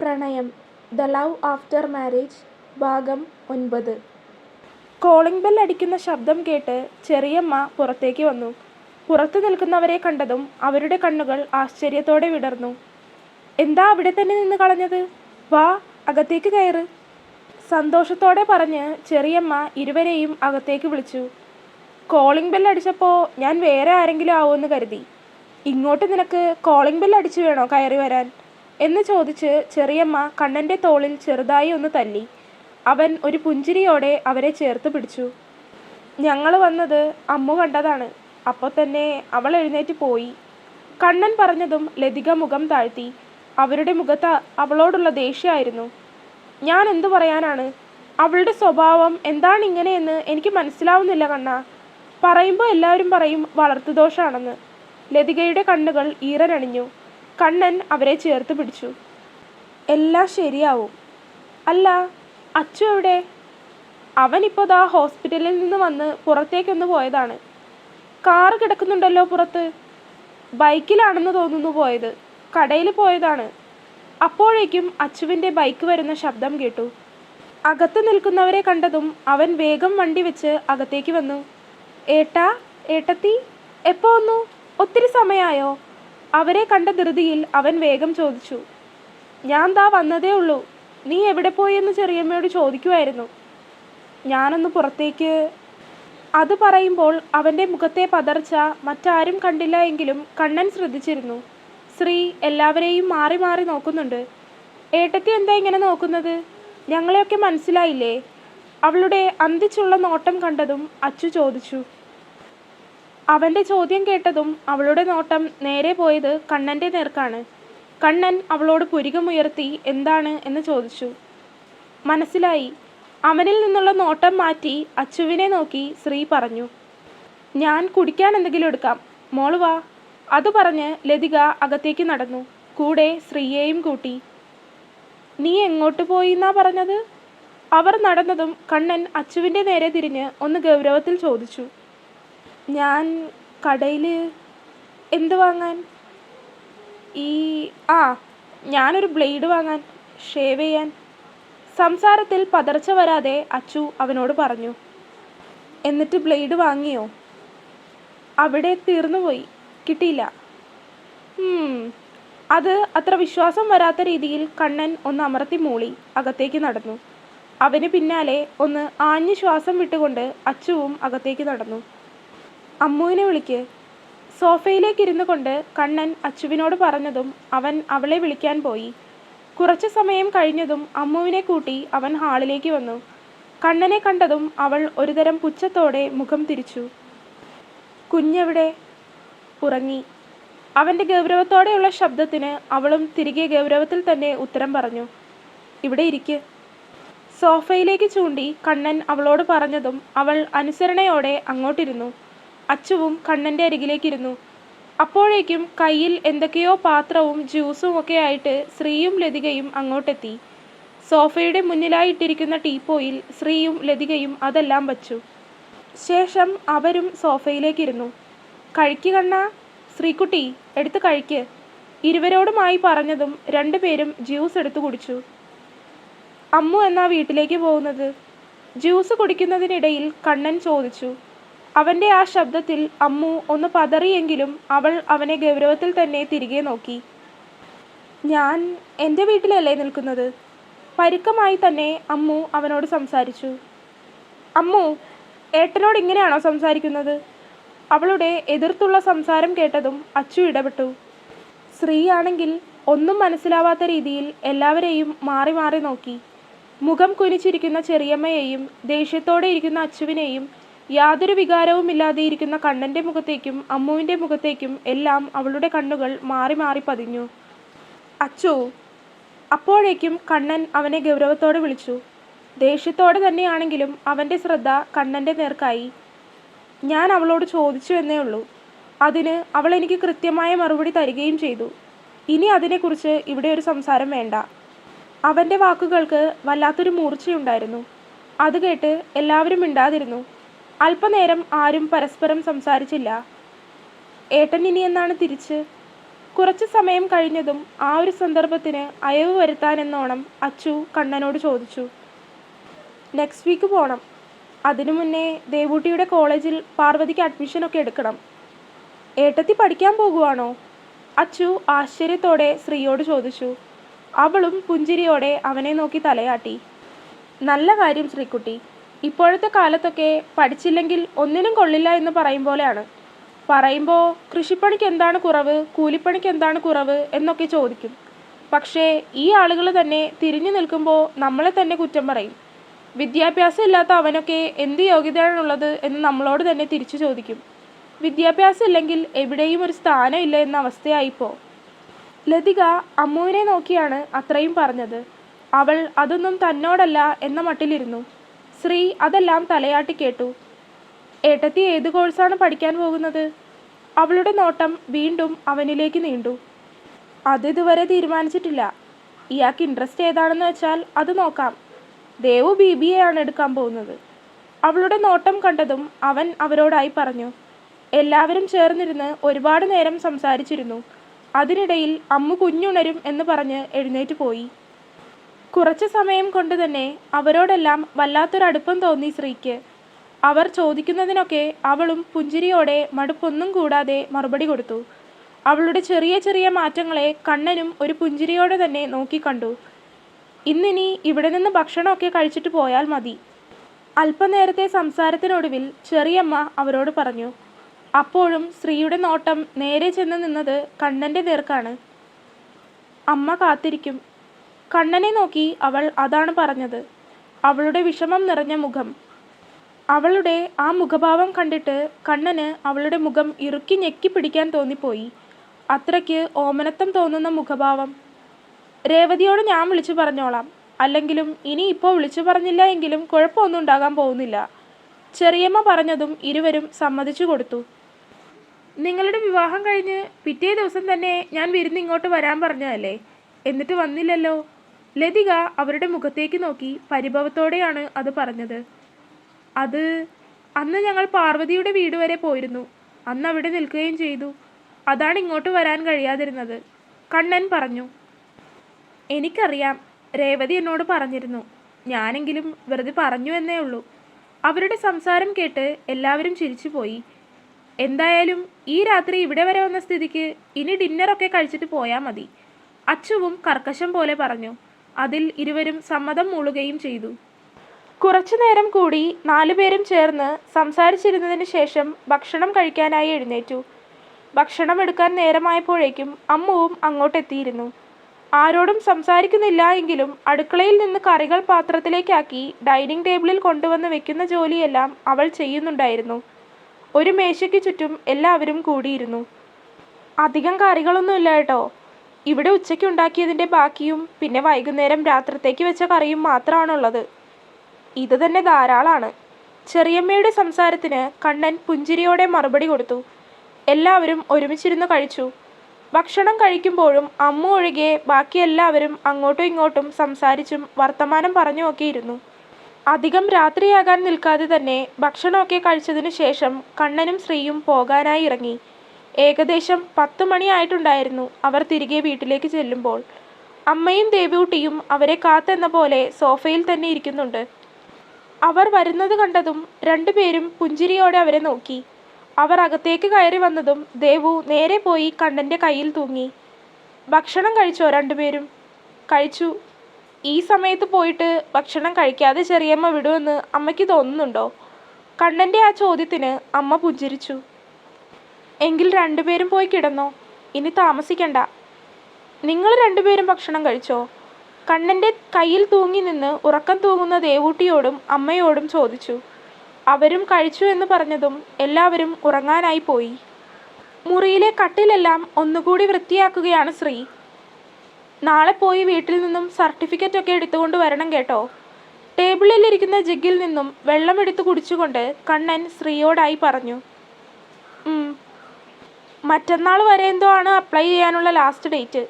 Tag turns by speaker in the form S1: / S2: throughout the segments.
S1: പ്രണയം. The love after marriage ഭാഗം ഒൻപത്. കോളിംഗ് ബെൽ അടിക്കുന്ന ശബ്ദം കേട്ട് ചെറിയമ്മ പുറത്തേക്ക് വന്നു. പുറത്തു നിൽക്കുന്നവരെ കണ്ടതും അവരുടെ കണ്ണുകൾ ആശ്ചര്യത്തോടെ വിടർന്നു. എന്താ അവിടെ തന്നെ നിന്ന് കളഞ്ഞത്? വാ അകത്തേക്ക് കയറ്. സന്തോഷത്തോടെ പറഞ്ഞ് ചെറിയമ്മ ഇരുവരെയും അകത്തേക്ക് വിളിച്ചു. കോളിംഗ് ബെൽ അടിച്ചപ്പോൾ ഞാൻ വേറെ ആരെങ്കിലും ആവുമെന്ന് കരുതി. ഇങ്ങോട്ട് നിനക്ക് കോളിംഗ് ബെൽ അടിച്ചു വേണോ കയറി വരാൻ? എന്ന് ചോദിച്ച് ചെറിയമ്മ കണ്ണന്റെ തോളിൽ ചെറുതായി ഒന്ന് തല്ലി. അവൻ ഒരു പുഞ്ചിരിയോടെ അവരെ ചേർത്ത് പിടിച്ചു. ഞങ്ങൾ വന്നത് അമ്മു കണ്ടതാണ്. അപ്പോൾ തന്നെ അവൾ എഴുന്നേറ്റ് പോയി. കണ്ണൻ പറഞ്ഞതും ലതിക മുഖം താഴ്ത്തി. അവരുടെ മുഖത്ത് അവളോടുള്ള ദേഷ്യമായിരുന്നു. ഞാൻ എന്തു പറയാനാണ്? അവളുടെ സ്വഭാവം എന്താണ് ഇങ്ങനെയെന്ന് എനിക്ക് മനസ്സിലാവുന്നില്ല കണ്ണ. പറയുമ്പോൾ എല്ലാവരും പറയും വളർത്തുദോഷാണെന്ന്. ലതികയുടെ കണ്ണുകൾ ഈറനണിഞ്ഞു. കണ്ണൻ അവരെ ചേർത്ത് പിടിച്ചു. എല്ലാം ശരിയാവും. അല്ല അച്ചു എവിടെ? അവനിപ്പോൾ ദാ ഹോസ്പിറ്റലിൽ നിന്ന് വന്ന് പുറത്തേക്കൊന്ന് പോയതാണ്. കാർ കിടക്കുന്നുണ്ടല്ലോ പുറത്ത്. ബൈക്കിലാണെന്ന് തോന്നുന്നു പോയത്. കടയിൽ പോയതാണ്. അപ്പോഴേക്കും അച്ചുവിന്റെ ബൈക്ക് വരുന്ന ശബ്ദം കേട്ടു. അകത്ത് നിൽക്കുന്നവരെ കണ്ടതും അവൻ വേഗം വണ്ടി വെച്ച് അകത്തേക്ക് വന്നു. ഏട്ടാ ഏട്ടത്തി എപ്പോ വന്നു? ഒത്തിരി സമയമായോ അവരെ കണ്ട ധൃതിയിൽ അവൻ വേഗം ചോദിച്ചു ഞാൻ ദാ വന്നതേ ഉള്ളൂ. നീ എവിടെ പോയി എന്ന് ചെറിയമ്മയോട് ചോദിക്കുമായിരുന്നു ഞാനൊന്ന് പുറത്തേക്ക്. അത് പറയുമ്പോൾ അവന്റെ മുഖത്തെ പതർച്ച മറ്റാരും കണ്ടില്ല എങ്കിലും കണ്ണൻ ശ്രദ്ധിച്ചിരുന്നു. ശ്രീ എല്ലാവരെയും മാറി മാറി നോക്കുന്നുണ്ട്. ഏട്ടത്തി എന്താ ഇങ്ങനെ നോക്കുന്നത്? ഞങ്ങളെയൊക്കെ മനസ്സിലായില്ലേ? അവളുടെ അന്തിച്ചുള്ള നോട്ടം കണ്ടതും അച്ചു ചോദിച്ചു അവന്റെ ചോദ്യം കേട്ടതും അവളുടെ നോട്ടം നേരെ പോയത് കണ്ണന്റെ നേർക്കാണ്. കണ്ണൻ അവളോട് പുരികമുയർത്തി എന്താണ്? എന്ന് ചോദിച്ചു. മനസ്സിലായി. അവനിൽ നിന്നുള്ള നോട്ടം മാറ്റി അച്ചുവിനെ നോക്കി ശ്രീ പറഞ്ഞു ഞാൻ കുടിക്കാൻ എന്തെങ്കിലും എടുക്കാം. മോൾ വാ. അത് പറഞ്ഞ് ലതിക അകത്തേക്ക് നടന്നു. കൂടെ ശ്രീയെയും കൂട്ടി. നീ എങ്ങോട്ട് പോയി എന്നാ പറഞ്ഞത്? അവർ നടന്നതും കണ്ണൻ അച്ചുവിന്റെ നേരെ തിരിഞ്ഞ് ഒന്ന് ഗൗരവത്തിൽ ചോദിച്ചു. ഞാൻ കടയിൽ എന്ത് വാങ്ങാൻ? ഈ ആ ഞാനൊരു ബ്ലേഡ് വാങ്ങാൻ ഷേവ് ചെയ്യാൻ. സംസാരത്തിൽ പതർച്ച വരാതെ അച്ചു അവനോട് പറഞ്ഞു എന്നിട്ട് ബ്ലേഡ് വാങ്ങിയോ? അവിടെ തീർന്നുപോയി കിട്ടിയില്ല. അത് അത്ര വിശ്വാസം വരാത്ത രീതിയിൽ കണ്ണൻ ഒന്ന് അമർത്തി മൂളി അകത്തേക്ക് നടന്നു. അവന് പിന്നാലെ ഒന്ന് ആഞ്ഞു ശ്വാസം വിട്ടുകൊണ്ട് അച്ചുവും അകത്തേക്ക് നടന്നു. അമ്മുവിനെ വിളിക്ക്. സോഫയിലേക്ക് ഇരുന്നു കൊണ്ട് കണ്ണൻ അച്ചുവിനോട് പറഞ്ഞതും അവൻ അവളെ വിളിക്കാൻ പോയി. കുറച്ചു സമയം കഴിഞ്ഞതും അമ്മുവിനെ കൂട്ടി അവൻ ഹാളിലേക്ക് വന്നു. കണ്ണനെ കണ്ടതും അവൾ ഒരുതരം പുച്ഛത്തോടെ മുഖം തിരിച്ചു. കുഞ്ഞെവിടെ? ഉറങ്ങി. അവന്റെ ഗൗരവത്തോടെയുള്ള ശബ്ദത്തിന് അവളും തിരികെ ഗൗരവത്തിൽ തന്നെ ഉത്തരം പറഞ്ഞു. ഇവിടെ ഇരിക്ക്. സോഫയിലേക്ക് ചൂണ്ടി കണ്ണൻ അവളോട് പറഞ്ഞതും അവൾ അനുസരണയോടെ അങ്ങോട്ടിരുന്നു. അച്ചുവും കണ്ണന്റെ അരികിലേക്കിരുന്നു. അപ്പോഴേക്കും കയ്യിൽ എന്തൊക്കെയോ പാത്രവും ജ്യൂസും ഒക്കെ ആയിട്ട് ശ്രീയും ലതികയും അങ്ങോട്ടെത്തി. സോഫയുടെ മുന്നിലായിട്ടിരിക്കുന്ന ടീപ്പോയിൽ ശ്രീയും ലതികയും അതെല്ലാം വച്ചു. ശേഷം അവരും സോഫയിലേക്കിരുന്നു. കഴിക്ക് കണ്ണ. ശ്രീക്കുട്ടി എടുത്ത് കഴിക്ക്. ഇരുവരോടുമായി പറഞ്ഞതും രണ്ടുപേരും ജ്യൂസ് എടുത്തു കുടിച്ചു. അമ്മു എന്നാ വീട്ടിലേക്ക് പോകുന്നത്? ജ്യൂസ് കുടിക്കുന്നതിനിടയിൽ കണ്ണൻ ചോദിച്ചു. അവന്റെ ആ ശബ്ദത്തിൽ അമ്മു ഒന്ന് പതറിയെങ്കിലും അവൾ അവനെ ഗൗരവത്തിൽ തന്നെ തിരികെ നോക്കി. ഞാൻ എന്റെ വീട്ടിലല്ലേ നിൽക്കുന്നത്? പരുക്കമായി തന്നെ അമ്മു അവനോട് സംസാരിച്ചു. അമ്മു ഏട്ടനോട് ഇങ്ങനെയാണോ സംസാരിക്കുന്നത്? അവളുടെ എതിർത്തുള്ള സംസാരം കേട്ടതും അച്ചു ഇടപെട്ടു. സ്ത്രീയാണെങ്കിൽ ഒന്നും മനസ്സിലാവാത്ത രീതിയിൽ എല്ലാവരെയും മാറി മാറി നോക്കി. മുഖം കുനിച്ചിരിക്കുന്ന ചെറിയമ്മയെയും ദേഷ്യത്തോടെ ഇരിക്കുന്ന അച്ചുവിനെയും യാതൊരു വികാരവുമില്ലാതെ ഇരിക്കുന്ന കണ്ണന്റെ മുഖത്തേക്കും അമ്മുവിന്റെ മുഖത്തേക്കും എല്ലാം അവളുടെ കണ്ണുകൾ മാറി മാറി പതിഞ്ഞു. അച്ചു അപ്പോഴേക്കും കണ്ണൻ അവനെ ഗൗരവത്തോടെ വിളിച്ചു. ദേഷ്യത്തോടെ തന്നെയാണെങ്കിലും അവന്റെ ശ്രദ്ധ കണ്ണന്റെ നേർക്കായി. ഞാൻ അവളോട് ചോദിച്ചു എന്നേ ഉള്ളൂ. അതിന് അവൾ എനിക്ക് കൃത്യമായ മറുപടി തരികയും ചെയ്തു. ഇനി അതിനെക്കുറിച്ച് ഇവിടെ ഒരു സംസാരം വേണ്ട. അവന്റെ വാക്കുകൾക്ക് വല്ലാത്തൊരു മൂർച്ചയുണ്ടായിരുന്നു. അത് കേട്ട് എല്ലാവരും മിണ്ടാതിരുന്നു. അല്പനേരം ആരും പരസ്പരം സംസാരിച്ചില്ല. ഏട്ടൻ ഇനി എന്നാണ് തിരിച്ച്? കുറച്ച് സമയം കഴിഞ്ഞതും ആ ഒരു സന്ദർഭത്തിന് അയവ് വരുത്താനെന്നോണം അച്ചു കണ്ണനോട് ചോദിച്ചു. നെക്സ്റ്റ് വീക്ക് പോകണം അതിനു മുന്നേ ദേവൂട്ടിയുടെ കോളേജിൽ പാർവതിക്ക് അഡ്മിഷനൊക്കെ എടുക്കണം. ഏട്ടത്തി പഠിക്കാൻ പോകുവാണോ? അച്ചു ആശ്ചര്യത്തോടെ ശ്രീയോട് ചോദിച്ചു. അവളും പുഞ്ചിരിയോടെ അവനെ നോക്കി തലയാട്ടി. നല്ല കാര്യം ശ്രീക്കുട്ടി ഇപ്പോഴത്തെ കാലത്തൊക്കെ പഠിച്ചില്ലെങ്കിൽ ഒന്നിനും കൊള്ളില്ല എന്ന് പറയും പോലെയാണ്. പറയുമ്പോൾ കൃഷിപ്പണിക്ക് എന്താണ് കുറവ് കൂലിപ്പണിക്ക് എന്താണ് കുറവ് എന്നൊക്കെ ചോദിക്കും. പക്ഷേ ഈ ആളുകൾ തന്നെ തിരിഞ്ഞു നിൽക്കുമ്പോൾ നമ്മളെ തന്നെ കുറ്റം പറയും. വിദ്യാഭ്യാസം ഇല്ലാത്ത അവനൊക്കെ എന്ത് യോഗ്യതയാണുള്ളത് എന്ന് നമ്മളോട് തന്നെ തിരിച്ചു ചോദിക്കും. വിദ്യാഭ്യാസം ഇല്ലെങ്കിൽ എവിടെയും ഒരു സ്ഥാനമില്ല എന്ന അവസ്ഥയായിപ്പോ. ലതിക അമ്മുവിനെ നോക്കിയാണ് അത്രയും പറഞ്ഞത്. അവൾ അതൊന്നും തന്നോടല്ല എന്ന മട്ടിലിരുന്നു. ശ്രീ അതെല്ലാം തലയാട്ടി കേട്ടു. ഏട്ടത്തി ഏത് കോഴ്സാണ് പഠിക്കാൻ പോകുന്നത്? അവളുടെ നോട്ടം വീണ്ടും അവനിലേക്ക് നീണ്ടു. അത് ഇതുവരെ തീരുമാനിച്ചിട്ടില്ല. ഇയാൾക്ക് ഇൻട്രസ്റ്റ് ഏതാണെന്ന് വെച്ചാൽ അത് നോക്കാം. ദേവു ബി ബി എ ആണ് എടുക്കാൻ പോകുന്നത്. അവളുടെ നോട്ടം കണ്ടതും അവൻ അവരോടായി പറഞ്ഞു. എല്ലാവരും ചേർന്നിരുന്ന് ഒരുപാട് നേരം സംസാരിച്ചിരുന്നു. അതിനിടയിൽ അമ്മു കുഞ്ഞുണരും എന്ന് പറഞ്ഞ് എഴുന്നേറ്റ് പോയി. കുറച്ച് സമയം കൊണ്ട് തന്നെ അവരോടെല്ലാം വല്ലാത്തൊരടുപ്പം തോന്നി ശ്രീക്ക്. അവർ ചോദിക്കുന്നതിനൊക്കെ അവളും പുഞ്ചിരിയോടെ മടുപ്പൊന്നും കൂടാതെ മറുപടി കൊടുത്തു. അവളുടെ ചെറിയ ചെറിയ മാറ്റങ്ങളെ കണ്ണനും ഒരു പുഞ്ചിരിയോടെ തന്നെ നോക്കിക്കണ്ടു ഇന്നിനി ഇവിടെ നിന്ന് ഭക്ഷണമൊക്കെ കഴിച്ചിട്ട് പോയാൽ മതി. അല്പനേരത്തെ സംസാരത്തിനൊടുവിൽ ചെറിയമ്മ അവരോട് പറഞ്ഞു അപ്പോഴും സ്ത്രീയുടെ നോട്ടം നേരെ ചെന്ന് നിന്നത് കണ്ണന്റെ നേർക്കാണ്. അമ്മ കാത്തിരിക്കും. കണ്ണനെ നോക്കി അവൾ അതാണ് പറഞ്ഞത്. അവളുടെ വിഷമം നിറഞ്ഞ മുഖം. അവളുടെ ആ മുഖഭാവം കണ്ടിട്ട് കണ്ണന് അവളുടെ മുഖം ഇറുക്കി ഞെക്കി പിടിക്കാൻ തോന്നിപ്പോയി. അത്രയ്ക്ക് ഓമനത്വം തോന്നുന്ന മുഖഭാവം. രേവതിയോട് ഞാൻ വിളിച്ചു പറഞ്ഞോളാം. അല്ലെങ്കിലും ഇനി ഇപ്പോൾ വിളിച്ചു പറഞ്ഞില്ല എങ്കിലും കുഴപ്പമൊന്നും ഉണ്ടാകാൻ പോകുന്നില്ല. ചെറിയമ്മ പറഞ്ഞതും ഇരുവരും സമ്മതിച്ചു കൊടുത്തു. നിങ്ങളുടെ വിവാഹം കഴിഞ്ഞ് പിറ്റേ ദിവസം തന്നെ ഞാൻ വിരുന്ന് ഇങ്ങോട്ട് വരാൻ പറഞ്ഞതല്ലേ? എന്നിട്ട് വന്നില്ലല്ലോ? ലതിക അവരുടെ മുഖത്തേക്ക് നോക്കി പരിഭവത്തോടെയാണ് അത് പറഞ്ഞത്. അത് അന്ന് ഞങ്ങൾ പാർവതിയുടെ വീട് വരെ പോയിരുന്നു. അന്ന് അവിടെ നിൽക്കുകയും ചെയ്തു. അതാണ് ഇങ്ങോട്ട് വരാൻ കഴിയാതിരുന്നത്. കണ്ണൻ പറഞ്ഞു എനിക്കറിയാം രേവതി എന്നോട് പറഞ്ഞിരുന്നു. ഞാനെങ്കിലും വെറുതെ പറഞ്ഞു എന്നേ ഉള്ളൂ. അവരുടെ സംസാരം കേട്ട് എല്ലാവരും ചിരിച്ചുപോയി എന്തായാലും ഈ രാത്രി ഇവിടെ വരെ വന്ന സ്ഥിതിക്ക് ഇനി ഡിന്നറൊക്കെ കഴിച്ചിട്ട് പോയാൽ മതി അച്ചുവും കർക്കശം പോലെ പറഞ്ഞു. അതിൽ ഇരുവരും സമ്മതം മൂളുകയും ചെയ്തു. കുറച്ചു നേരം കൂടി നാലുപേരും ചേർന്ന് സംസാരിച്ചിരുന്നതിന് ശേഷം ഭക്ഷണം കഴിക്കാനായി എഴുന്നേറ്റു. ഭക്ഷണം എടുക്കാൻ നേരമായപ്പോഴേക്കും അമ്മുവും അങ്ങോട്ടെത്തിയിരുന്നു. ആരോടും സംസാരിക്കുന്നില്ല എങ്കിലും അടുക്കളയിൽ നിന്ന് കറികൾ പാത്രത്തിലേക്കാക്കി ഡൈനിങ് ടേബിളിൽ കൊണ്ടുവന്ന് വെക്കുന്ന ജോലിയെല്ലാം അവൾ ചെയ്യുന്നുണ്ടായിരുന്നു. ഒരു മേശയ്ക്ക് ചുറ്റും എല്ലാവരും കൂടിയിരുന്നു. അധികം കറികളൊന്നുമില്ല കേട്ടോ. ഇവിടെ ഉച്ചയ്ക്ക് ഉണ്ടാക്കിയതിന്റെ ബാക്കിയും പിന്നെ വൈകുന്നേരം രാത്രത്തേക്ക് വെച്ച കറിയും മാത്രമാണുള്ളത്. ഇത് തന്നെ ധാരാളമാണ് ചെറിയമ്മയുടെ സംസാരത്തിന് കണ്ണൻ പുഞ്ചിരിയോടെ മറുപടി കൊടുത്തു. എല്ലാവരും ഒരുമിച്ചിരുന്ന് കഴിച്ചു. ഭക്ഷണം കഴിക്കുമ്പോഴും അമ്മ ഒഴികെ ബാക്കി എല്ലാവരും അങ്ങോട്ടും ഇങ്ങോട്ടും സംസാരിച്ചും വർത്തമാനം പറഞ്ഞുമൊക്കെ ഇരുന്നു അധികം രാത്രിയാകാൻ നിൽക്കാതെ തന്നെ ഭക്ഷണമൊക്കെ കഴിച്ചതിനു ശേഷം കണ്ണനും ശ്രീയും പോകാനായി ഇറങ്ങി. ഏകദേശം പത്ത് മണിയായിട്ടുണ്ടായിരുന്നു അവർ തിരികെ വീട്ടിലേക്ക് ചെല്ലുമ്പോൾ. അമ്മയും ദേവൂട്ടിയും അവരെ കാത്തെന്ന പോലെ സോഫയിൽ തന്നെ ഇരിക്കുന്നുണ്ട്. അവർ വരുന്നത് കണ്ടതും രണ്ടുപേരും പുഞ്ചിരിയോടെ അവരെ നോക്കി. അവർ അകത്തേക്ക് കയറി വന്നതും ദേവു നേരെ പോയി കണ്ണന്റെ കയ്യിൽ തൂങ്ങി. ഭക്ഷണം കഴിച്ചോ രണ്ടുപേരും കഴിച്ചു. ഈ സമയത്ത് പോയിട്ട് ഭക്ഷണം കഴിക്കാതെ ചെറിയമ്മ വിടുമെന്ന് അമ്മയ്ക്ക് തോന്നുന്നുണ്ടോ? കണ്ണന്റെ ആ ചോദ്യത്തിന് അമ്മ പുഞ്ചിരിച്ചു. എങ്കിൽ രണ്ടുപേരും പോയി കിടന്നോ? ഇനി താമസിക്കണ്ട. നിങ്ങൾ രണ്ടുപേരും ഭക്ഷണം കഴിച്ചോ? കണ്ണന്റെ കയ്യിൽ തൂങ്ങി നിന്ന് ഉറക്കം തൂങ്ങുന്ന ദേവൂട്ടിയോടും അമ്മയോടും ചോദിച്ചു. അവരും കഴിച്ചു എന്ന് പറഞ്ഞതും എല്ലാവരും ഉറങ്ങാനായി പോയി. മുറിയിലെ കട്ടിലെല്ലാം ഒന്നുകൂടി വൃത്തിയാക്കുകയാണ് ശ്രീ. നാളെ പോയി വീട്ടിൽ നിന്നും സർട്ടിഫിക്കറ്റ് ഒക്കെ എടുത്തുകൊണ്ട് വരണം കേട്ടോ. ടേബിളിലിരിക്കുന്ന ജിഗിൽ നിന്നും വെള്ളമെടുത്ത് കുടിച്ചുകൊണ്ട് കണ്ണൻ ശ്രീയോടായി പറഞ്ഞു. "ഉം. മറ്റന്നാൾ വരെ എന്തോ ആണ് അപ്ലൈ ചെയ്യാനുള്ള ലാസ്റ്റ് ഡേറ്റ്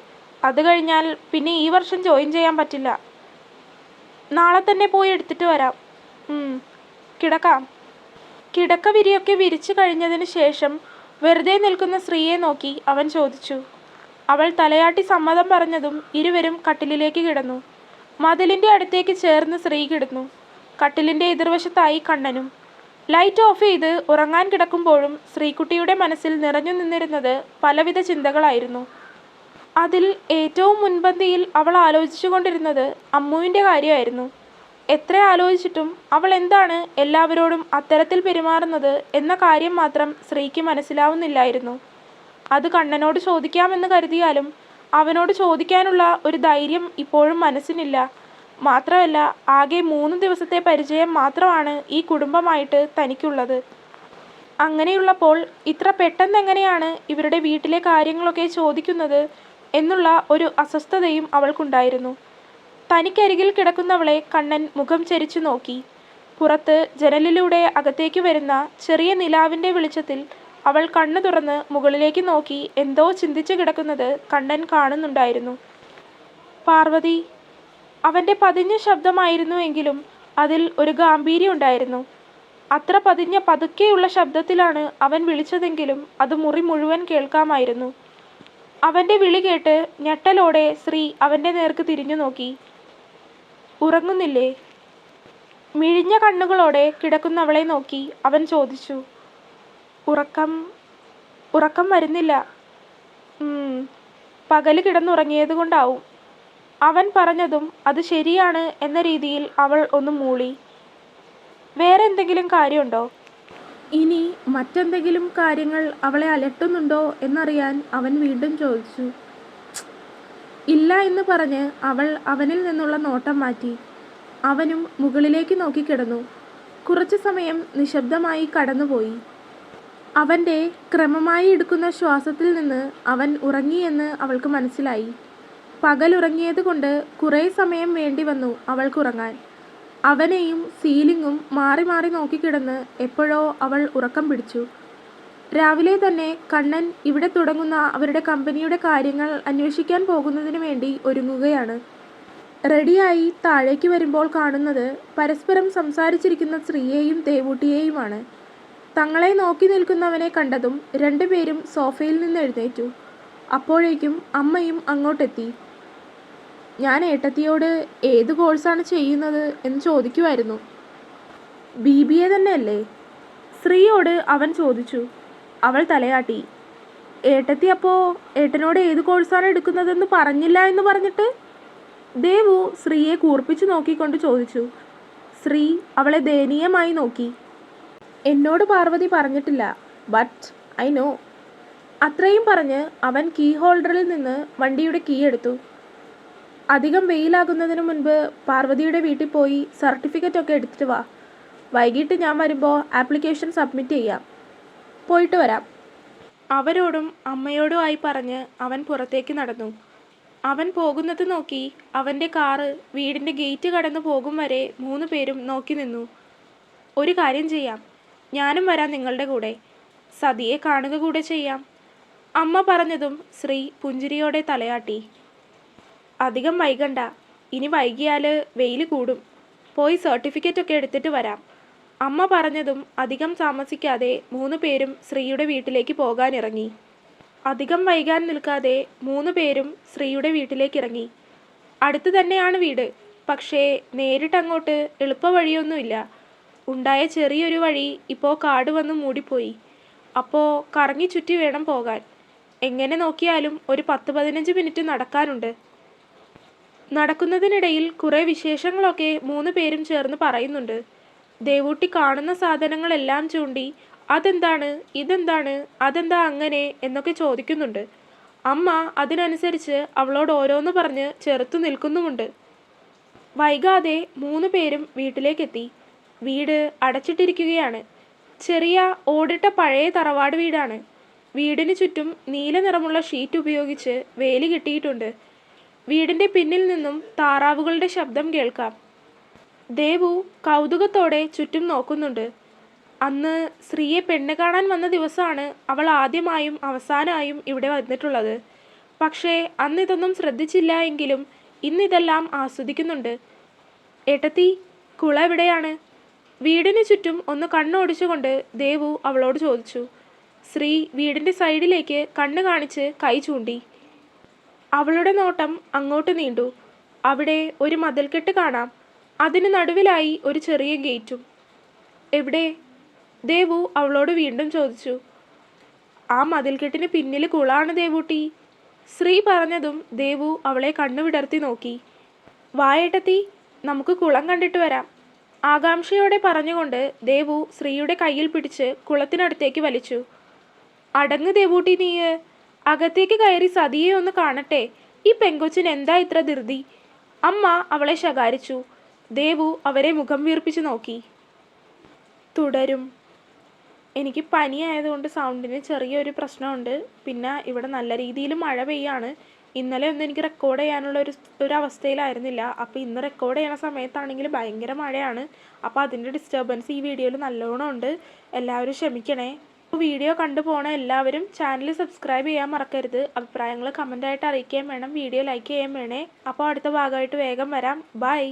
S1: അത് കഴിഞ്ഞാൽ പിന്നെ ഈ വർഷം ജോയിൻ ചെയ്യാൻ പറ്റില്ല നാളെ തന്നെ പോയി എടുത്തിട്ട് വരാം. കിടക്കാം കിടക്ക വിരിയൊക്കെ വിരിച്ചു കഴിഞ്ഞതിന് ശേഷം വെറുതെ നിൽക്കുന്ന സ്ത്രീയെ നോക്കി അവൻ ചോദിച്ചു അവൾ തലയാട്ടി സമ്മതം പറഞ്ഞതും ഇരുവരും കട്ടിലിലേക്ക് കിടന്നു. മതിലിന്റെ അടുത്തേക്ക് ചേർന്ന് സ്ത്രീ കിടന്നു. കട്ടിലിന്റെ എതിർവശത്തായി കണ്ണനും. ലൈറ്റ് ഓഫ് ചെയ്ത് ഉറങ്ങാൻ കിടക്കുമ്പോഴും ശ്രീകുട്ടിയുടെ മനസ്സിൽ നിറഞ്ഞു നിന്നിരുന്നത് പലവിധ ചിന്തകളായിരുന്നു. അതിൽ ഏറ്റവും മുൻപന്തിയിൽ അവൾ ആലോചിച്ചുകൊണ്ടിരുന്നത് അമ്മുവിന്റെ കാര്യമായിരുന്നു. എത്ര ആലോചിച്ചിട്ടും അവൾ എന്താണ് എല്ലാവരോടും അത്തരത്തിൽ പെരുമാറുന്നത് എന്ന കാര്യം മാത്രം ശ്രീക്ക് മനസ്സിലാവുന്നില്ലായിരുന്നു. അത് കണ്ണനോട് ചോദിക്കാമെന്ന് കരുതിയാലും അവനോട് ചോദിക്കാനുള്ള ഒരു ധൈര്യം ഇപ്പോഴും മനസ്സിനില്ല. മാത്രമല്ല ആകെ മൂന്ന് ദിവസത്തെ പരിചയം മാത്രമാണ് ഈ കുടുംബമായിട്ട് തനിക്കുള്ളത്. അങ്ങനെയുള്ളപ്പോൾ ഇത്ര പെട്ടെന്നെങ്ങനെയാണ് ഇവരുടെ വീട്ടിലെ കാര്യങ്ങളൊക്കെ ചോദിക്കുന്നത് എന്നുള്ള ഒരു അസ്വസ്ഥതയും അവൾക്കുണ്ടായിരുന്നു. തനിക്കരികിൽ കിടക്കുന്നവളെ കണ്ണൻ മുഖം ചരിച്ചു നോക്കി. പുറത്ത് ജനലിലൂടെ അകത്തേക്ക് വരുന്ന ചെറിയ നിലാവിന്റെ വെളിച്ചത്തിൽ അവൾ കണ്ണു തുറന്ന് മുകളിലേക്ക് നോക്കി എന്തോ ചിന്തിച്ചു കിടക്കുന്നത് കണ്ണൻ കാണുന്നുണ്ടായിരുന്നു. "പാർവതി. " അവന്റെ പതിഞ്ഞ ശബ്ദമായിരുന്നുവെങ്കിലും അതിൽ ഒരു ഗാംഭീര്യം ഉണ്ടായിരുന്നു. അത്ര പതിഞ്ഞ പതുക്കെയുള്ള ശബ്ദത്തിലാണ് അവൻ വിളിച്ചതെങ്കിലും അത് മുറി മുഴുവൻ കേൾക്കാമായിരുന്നു. അവന്റെ വിളി കേട്ട് ഞെട്ടലോടെ ശ്രീ അവന്റെ നേർക്ക് തിരിഞ്ഞു നോക്കി. "ഉറങ്ങുന്നില്ലേ? " മിഴിഞ്ഞ കണ്ണുകളോടെ കിടക്കുന്നവളെ നോക്കി അവൻ ചോദിച്ചു. "ഉറക്കം ഉറക്കം വരുന്നില്ല. " "ഉം. പകൽ കിടന്നുറങ്ങിയതുകൊണ്ടാവും. " അവൻ പറഞ്ഞതും അത് ശരിയാണ് എന്ന രീതിയിൽ അവൾ ഒന്ന് മൂളി. വേറെ എന്തെങ്കിലും കാര്യമുണ്ടോ? " ഇനി മറ്റെന്തെങ്കിലും കാര്യങ്ങൾ അവളെ അലട്ടുന്നുണ്ടോ എന്നറിയാൻ അവൻ വീണ്ടും ചോദിച്ചു. ഇല്ല എന്ന് പറഞ്ഞ് അവൾ അവനിൽ നിന്നുള്ള നോട്ടം മാറ്റി. അവനും മുകളിലേക്ക് നോക്കിക്കിടന്നു കുറച്ച് സമയം നിശബ്ദമായി കടന്നുപോയി. അവന്റെ ക്രമമായി എടുക്കുന്ന ശ്വാസത്തിൽ നിന്ന് അവൻ ഉറങ്ങിയെന്ന് അവൾക്ക് മനസ്സിലായി. പകലുറങ്ങിയത് കൊണ്ട് കുറേ സമയം വേണ്ടി വന്നു അവൾക്കുറങ്ങാൻ. അവനെയും സീലിങ്ങും മാറി മാറി നോക്കിക്കിടന്ന് എപ്പോഴോ അവൾ ഉറക്കം പിടിച്ചു. രാവിലെ തന്നെ കണ്ണൻ ഇവിടെ തുടങ്ങുന്ന അവരുടെ കമ്പനിയുടെ കാര്യങ്ങൾ അന്വേഷിക്കാൻ പോകുന്നതിന് വേണ്ടി ഒരുങ്ങുകയാണ്. റെഡിയായി താഴേക്ക് വരുമ്പോൾ കാണുന്നത് പരസ്പരം സംസാരിച്ചിരിക്കുന്ന സ്ത്രീയെയും ദേവൂട്ടിയെയുമാണ്. തങ്ങളെ നോക്കി നിൽക്കുന്നവനെ കണ്ടതും രണ്ടുപേരും സോഫയിൽ നിന്ന് എഴുന്നേറ്റു അപ്പോഴേക്കും അമ്മയും അങ്ങോട്ടെത്തി. "ഞാൻ ഏട്ടത്തിയോട് ഏത് കോഴ്സാണ് ചെയ്യുന്നത് എന്ന് ചോദിക്കുമായിരുന്നു ബി ബി എ തന്നെയല്ലേ? " ശ്രീയോട് അവൻ ചോദിച്ചു. അവൾ തലയാട്ടി. "ഏട്ടത്തി അപ്പോൾ ഏട്ടനോട് ഏത് കോഴ്സാണ് എടുക്കുന്നതെന്ന് പറഞ്ഞില്ല എന്ന് പറഞ്ഞിട്ട്? " ദേവു ശ്രീയെ കൂർപ്പിച്ചു നോക്കിക്കൊണ്ട് ചോദിച്ചു. ശ്രീ അവളെ ദയനീയമായി നോക്കി. "എന്നോട് പാർവതി പറഞ്ഞിട്ടില്ല. But I know. " അത്രയും പറഞ്ഞ് അവൻ കീ ഹോൾഡറിൽ നിന്ന് വണ്ടിയുടെ കീ എടുത്തു. "അധികം വെയിലാകുന്നതിന് മുൻപ് പാർവതിയുടെ വീട്ടിൽ പോയി സർട്ടിഫിക്കറ്റ് ഒക്കെ എടുത്തിട്ട് വാ. വൈകിട്ട് ഞാൻ വരുമ്പോൾ ആപ്ലിക്കേഷൻ സബ്മിറ്റ് ചെയ്യാം. പോയിട്ട് വരാം. " അവരോടും അമ്മയോടും ആയി പറഞ്ഞ് അവൻ പുറത്തേക്ക് നടന്നു. അവൻ പോകുന്നത് നോക്കി അവന്റെ കാറ് വീടിന്റെ ഗേറ്റ് കടന്നു പോകും വരെ മൂന്ന് പേരും നോക്കി നിന്നു. "ഒരു കാര്യം ചെയ്യാം. ഞാനും വരാം നിങ്ങളുടെ കൂടെ. സതിയെ കാണുക കൂടെ ചെയ്യാം. " അമ്മ പറഞ്ഞതും ശ്രീ പുഞ്ചിരിയോടെ തലയാട്ടി. "അധികം വൈകണ്ട. ഇനി വൈകിയാൽ വെയിൽ കൂടും. പോയി സർട്ടിഫിക്കറ്റ് ഒക്കെ എടുത്തിട്ട് വരാം. " അമ്മ പറഞ്ഞതും അധികം താമസിക്കാതെ മൂന്ന് പേരും ശ്രീയുടെ വീട്ടിലേക്ക് പോകാനിറങ്ങി. അധികം വൈകാൻ നിൽക്കാതെ മൂന്ന് പേരും ശ്രീയുടെ വീട്ടിലേക്കിറങ്ങി. അടുത്ത് തന്നെയാണ് വീട്. പക്ഷേ നേരിട്ടങ്ങോട്ട് എളുപ്പവഴിയൊന്നുമില്ല. ഉണ്ടായ ചെറിയൊരു വഴി ഇപ്പോൾ കാട് വന്ന് മൂടിപ്പോയി. അപ്പോൾ കറങ്ങി ചുറ്റി വേണം പോകാൻ. എങ്ങനെ നോക്കിയാലും ഒരു പത്ത് പതിനഞ്ച് മിനിറ്റ് നടക്കാനുണ്ട്. നടക്കുന്നതിനിടയിൽ കുറേ വിശേഷങ്ങളൊക്കെ മൂന്ന് പേരും ചേർന്ന് പറയുന്നുണ്ട്. ദേവൂട്ടി കാണുന്ന സാധനങ്ങളെല്ലാം ചൂണ്ടി അതെന്താണ് ഇതെന്താണ് അതെന്താ അങ്ങനെ എന്നൊക്കെ ചോദിക്കുന്നുണ്ട്. അമ്മ അതിനനുസരിച്ച് അവളോട് ഓരോന്ന് പറഞ്ഞ് ചെറുത്തു നിൽക്കുന്നുമുണ്ട്. വൈകാതെ മൂന്ന് പേരും വീട്ടിലേക്കെത്തി. വീട് അടച്ചിട്ടിരിക്കുകയാണ്. ചെറിയ ഓടിട്ട പഴയ തറവാട് വീടാണ്. വീടിന് ചുറ്റും നീല നിറമുള്ള ഷീറ്റ് ഉപയോഗിച്ച് വേലി കെട്ടിയിട്ടുണ്ട്. വീടിന്റെ പിന്നിൽ നിന്നും താറാവുകളുടെ ശബ്ദം കേൾക്കാം. ദേവു കൗതുകത്തോടെ ചുറ്റും നോക്കുന്നുണ്ട്. അന്ന് ശ്രീയെ പെണ്ണ് കാണാൻ വന്ന ദിവസമാണ് അവൾ ആദ്യമായും അവസാനമായും ഇവിടെ വന്നിട്ടുള്ളത്. പക്ഷേ അന്ന് ഇതൊന്നും ശ്രദ്ധിച്ചില്ല എങ്കിലും ഇന്നിതെല്ലാം ആസ്വദിക്കുന്നുണ്ട്. "ഏട്ടത്തി. കുള എവിടെയാണ്? " വീടിന് ചുറ്റും ഒന്ന് കണ്ണോടിച്ചുകൊണ്ട് ദേവു അവളോട് ചോദിച്ചു. ശ്രീ വീടിന്റെ സൈഡിലേക്ക് കണ്ണ് കാണിച്ച് കൈ ചൂണ്ടി. അവളുടെ നോട്ടം അങ്ങോട്ട് നീണ്ടു. അവിടെ ഒരു മതിൽക്കെട്ട് കാണാം. അതിന് നടുവിലായി ഒരു ചെറിയ ഗേറ്റും. എവിടെ? ദേവു അവളോട് വീണ്ടും ചോദിച്ചു. ആ മതിൽക്കെട്ടിന് പിന്നിൽ കുളാണ് ദേവൂട്ടി. ശ്രീ പറഞ്ഞതും ദേവു അവളെ കണ്ണുവിടർത്തി നോക്കി. വായേട്ടത്തി നമുക്ക് കുളം കണ്ടിട്ട് വരാം. ആകാംക്ഷയോടെ പറഞ്ഞുകൊണ്ട് ദേവു ശ്രീയുടെ കയ്യിൽ പിടിച്ച് കുളത്തിനടുത്തേക്ക് വലിച്ചു. അടങ്ങ് ദേവൂട്ടി നീയ്. അകത്തേക്ക് കയറി സതിയെ ഒന്ന് കാണട്ടെ. ഈ പെങ്കൊച്ചിന് എന്താ ഇത്ര ധൃതി? അമ്മ അവളെ ശകാരിച്ചു. ദേവു അവരെ മുഖം വീർപ്പിച്ചു നോക്കി. തുടരും. എനിക്ക് പനിയായതുകൊണ്ട് സൗണ്ടിന് ചെറിയൊരു പ്രശ്നമുണ്ട്. പിന്നെ ഇവിടെ നല്ല രീതിയിൽ മഴ പെയ്യാണ്. ഇന്നലെ ഒന്നും എനിക്ക് റെക്കോർഡ് ചെയ്യാനുള്ള ഒരു ഒരു അവസ്ഥയിലായിരുന്നില്ല. അപ്പോൾ ഇന്ന് റെക്കോർഡ് ചെയ്യണ സമയത്താണെങ്കിൽ ഭയങ്കര മഴയാണ്. അപ്പോൾ അതിന്റെ ഡിസ്റ്റർബൻസ് ഈ വീഡിയോയിൽ നല്ലോണം ഉണ്ട്. എല്ലാവരും ക്ഷമിക്കണേ. വീഡിയോ കണ്ടു പോണ എല്ലാവരും ചാനൽ സബ്സ്ക്രൈബ് ചെയ്യാൻ മറക്കരുത്. അഭിപ്രായങ്ങൾ കമന്റായിട്ട് അറിയിക്കുകയും വേണം. വീഡിയോ ലൈക്ക് ചെയ്യുകയും വേണേ. അപ്പോൾ അടുത്ത ഭാഗമായിട്ട് വേഗം വരാം. ബൈ